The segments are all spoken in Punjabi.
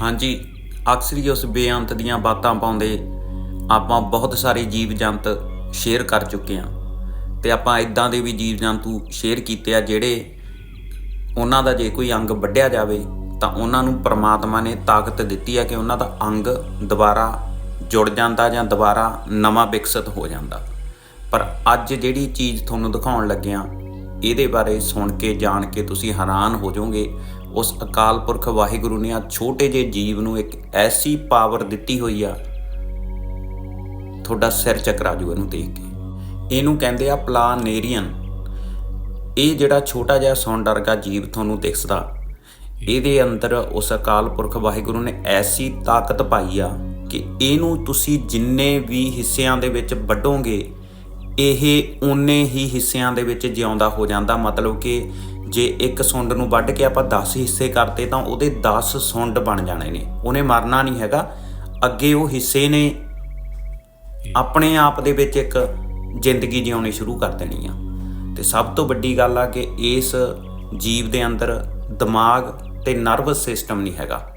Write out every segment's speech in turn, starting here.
ਹਾਂਜੀ, ਅਕਸਰ ਹੀ ਉਸ ਬੇਅੰਤ ਦੀਆਂ ਬਾਤਾਂ ਪਾਉਂਦੇ ਆਪਾਂ ਬਹੁਤ ਸਾਰੇ ਜੀਵ ਜੰਤ ਸ਼ੇਅਰ ਕਰ ਚੁੱਕੇ ਹਾਂ ਤੇ ਆਪਾਂ ਇਦਾਂ ਦੇ ਵੀ ਜੀਵ ਜੰਤੂ ਸ਼ੇਅਰ ਕੀਤੇ ਆ ਜਿਹੜੇ ਉਹਨਾਂ ਦਾ ਜੇ ਕੋਈ ਅੰਗ ਵੱਢਿਆ ਜਾਵੇ ਤਾਂ ਉਹਨਾਂ ਨੂੰ ਪਰਮਾਤਮਾ ਨੇ ਤਾਕਤ ਦਿੱਤੀ ਆ ਕਿ ਉਹਨਾਂ ਦਾ ਅੰਗ ਦੁਬਾਰਾ ਜੁੜ ਜਾਂਦਾ ਜਾਂ ਦੁਬਾਰਾ ਨਵਾਂ ਵਿਕਸਿਤ ਹੋ ਜਾਂਦਾ। ਪਰ ਅੱਜ ਜਿਹੜੀ ਚੀਜ਼ ਤੁਹਾਨੂੰ ਦਿਖਾਉਣ ਲੱਗਿਆ ਇਹਦੇ ਬਾਰੇ ਸੁਣ ਕੇ, ਜਾਣ ਕੇ ਤੁਸੀਂ ਹੈਰਾਨ ਹੋ ਜਾਓਗੇ। ਉਸ ਅਕਾਲ ਪੁਰਖ ਵਾਹਿਗੁਰੂ ਨੇ ਆ ਛੋਟੇ ਜਿਹੇ ਜੀਵ ਨੂੰ ਇੱਕ ਐਸੀ ਪਾਵਰ ਦਿੱਤੀ ਹੋਈ ਆ। ਤੁਹਾਡਾ ਸਿਰ ਚੱਕਰਾ ਜੂ ਇਹਨੂੰ ਦੇਖ ਕੇ। ਇਹਨੂੰ ਕਹਿੰਦੇ ਆ ਪਲਾਨੇਰੀਅਨ। ਇਹ ਜਿਹੜਾ ਛੋਟਾ ਜਿਹਾ ਸੁੰਡ ਵਰਗਾ ਜੀਵ ਤੁਹਾਨੂੰ ਦਿਖਦਾ ਇਹਦੇ ਅੰਦਰ ਉਸ ਅਕਾਲ ਪੁਰਖ ਵਾਹਿਗੁਰੂ ਨੇ ਐਸੀ ਤਾਕਤ ਪਾਈ ਆ ਕਿ ਇਹਨੂੰ ਤੁਸੀਂ ਜਿੰਨੇ ਵੀ ਹਿੱਸਿਆਂ ਦੇ ਵਿੱਚ ਵੱਢੋਗੇ ਇਹ ਉਨੇ ਹੀ ਹਿੱਸਿਆਂ ਦੇ ਵਿੱਚ ਜਿਉਂਦਾ ਹੋ ਜਾਂਦਾ। ਮਤਲਬ ਕਿ ਜੇ ਇੱਕ ਸੁੰਡ ਨੂੰ ਵੱਢ ਕੇ ਆਪਾਂ 10 ਹਿੱਸੇ ਕਰਤੇ ਤਾਂ ਉਹਦੇ 10 ਸੁੰਡ ਬਣ ਜਾਣੇ ਨੇ। ਉਹਨੇ ਮਰਨਾ ਨਹੀਂ ਹੈਗਾ। ਅੱਗੇ ਉਹ ਹਿੱਸੇ ਨੇ। ਆਪਣੇ ਆਪ ਦੇ ਵਿੱਚ ਇੱਕ ਜ਼ਿੰਦਗੀ ਜਿਉਣੀ ਸ਼ੁਰੂ ਕਰ ਦੇਣੀ ਆ। ਤੇ ਸਭ ਤੋਂ ਵੱਡੀ ਗੱਲ ਆ ਕਿ ਇਸ ਜੀਵ ਦੇ ਅੰਦਰ ਦਿਮਾਗ ਤੇ ਨਰਵਸ ਸਿਸਟਮ ਨਹੀਂ ਹੈਗਾ।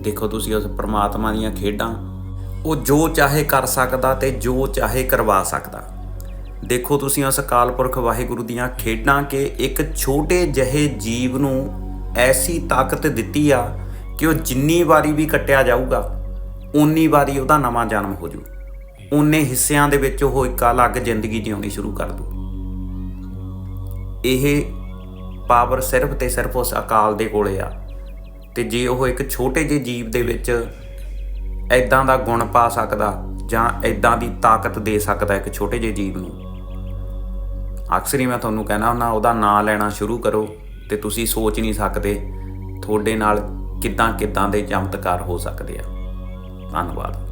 ਦੇਖੋ ਤੁਸੀਂ ਉਸ ਪ੍ਰਮਾਤਮਾ ਦੀਆਂ ਖੇਡਾਂ। ਉਹ ਜੋ ਚਾਹੇ ਕਰ ਸਕਦਾ ਤੇ ਜੋ ਚਾਹੇ ਕਰਵਾ ਸਕਦਾ। ਦੇਖੋ ਤੁਸੀਂ ਉਸ ਅਕਾਲ ਪੁਰਖ ਵਾਹਿਗੁਰੂ ਦੀਆਂ ਖੇਡਾਂ ਕਿ ਇੱਕ ਛੋਟੇ ਜਿਹੇ ਜੀਵ ਨੂੰ ਐਸੀ ਤਾਕਤ ਦਿੱਤੀ ਆ ਕਿ ਉਹ ਜਿੰਨੀ ਵਾਰੀ ਵੀ ਕੱਟਿਆ ਜਾਊਗਾ ਉਨੀ ਵਾਰੀ ਉਹਦਾ ਨਵਾਂ ਜਨਮ ਹੋ ਜੂ। ਉਨੇ ਹਿੱਸਿਆਂ ਦੇ ਵਿੱਚ ਉਹ ਇੱਕ ਅਲੱਗ ਜ਼ਿੰਦਗੀ ਜਿਉਣੀ ਸ਼ੁਰੂ ਕਰ ਦੂ। ਇਹ ਪਾਵਰ ਸਿਰਫ ਤੇ ਸਿਰਫ ਉਸ ਅਕਾਲ ਦੇ ਕੋਲੇ ਆ। ਤੇ ਜੇ ਉਹ ਇੱਕ ਛੋਟੇ ਜਿਹੇ ਜੀਵ ਦੇ ਵਿੱਚ ਐਦਾਂ ਦਾ ਗੁਣ ਪਾ ਸਕਦਾ ਜਾਂ ਐਦਾਂ ਦੀ ਤਾਕਤ ਦੇ ਸਕਦਾ ਇੱਕ ਛੋਟੇ ਜਿਹੇ ਜੀਵ ਨੂੰ। ਅਕਸਰ ਹੀ ਮੈਂ ਤੁਹਾਨੂੰ ਕਹਿਣਾ ਹੁੰਦਾ, ਉਹਦਾ ਨਾਂ ਲੈਣਾ ਸ਼ੁਰੂ ਕਰੋ ਤੇ ਤੁਸੀਂ ਸੋਚ ਨਹੀਂ ਸਕਦੇ ਤੁਹਾਡੇ ਨਾਲ ਕਿੱਦਾਂ ਕਿੱਦਾਂ ਦੇ ਚਮਤਕਾਰ ਹੋ ਸਕਦੇ ਆ। ਧੰਨਵਾਦ।